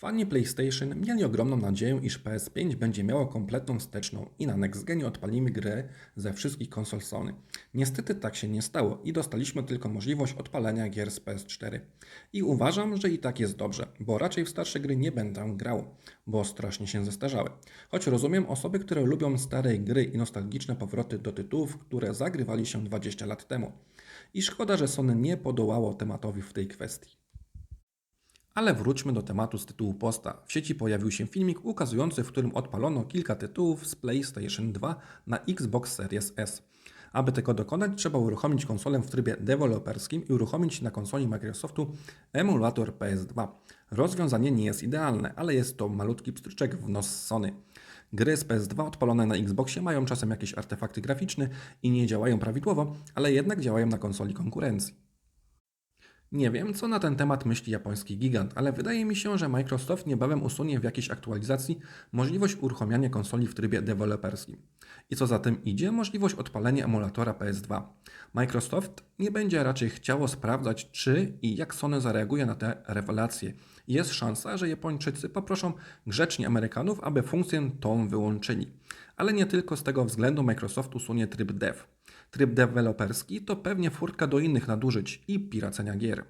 Fani PlayStation mieli ogromną nadzieję, iż PS5 będzie miało kompletną wsteczną i na Next Genie odpalimy grę ze wszystkich konsol Sony. Niestety tak się nie stało i dostaliśmy tylko możliwość odpalenia gier z PS4. I uważam, że i tak jest dobrze, bo raczej w starsze gry nie będę grał, bo strasznie się zestarzały. Choć rozumiem osoby, które lubią stare gry i nostalgiczne powroty do tytułów, które zagrywali się 20 lat temu. I szkoda, że Sony nie podołało tematowi w tej kwestii. Ale wróćmy do tematu z tytułu posta. W sieci pojawił się filmik ukazujący, w którym odpalono kilka tytułów z PlayStation 2 na Xbox Series S. Aby tego dokonać, trzeba uruchomić konsolę w trybie deweloperskim i uruchomić na konsoli Microsoftu emulator PS2. Rozwiązanie nie jest idealne, ale jest to malutki pstryczek w nos Sony. Gry z PS2 odpalone na Xboxie mają czasem jakieś artefakty graficzne i nie działają prawidłowo, ale jednak działają na konsoli konkurencji. Nie wiem, co na ten temat myśli japoński gigant, ale wydaje mi się, że Microsoft niebawem usunie w jakiejś aktualizacji możliwość uruchamiania konsoli w trybie deweloperskim. I co za tym idzie, możliwość odpalenia emulatora PS2. Microsoft nie będzie raczej chciało sprawdzać, czy i jak Sony zareaguje na te rewelacje. Jest szansa, że Japończycy poproszą grzecznie Amerykanów, aby funkcję tą wyłączyli. Ale nie tylko z tego względu Microsoft usunie tryb dev. Tryb deweloperski to pewnie furtka do innych nadużyć i piracenia gier.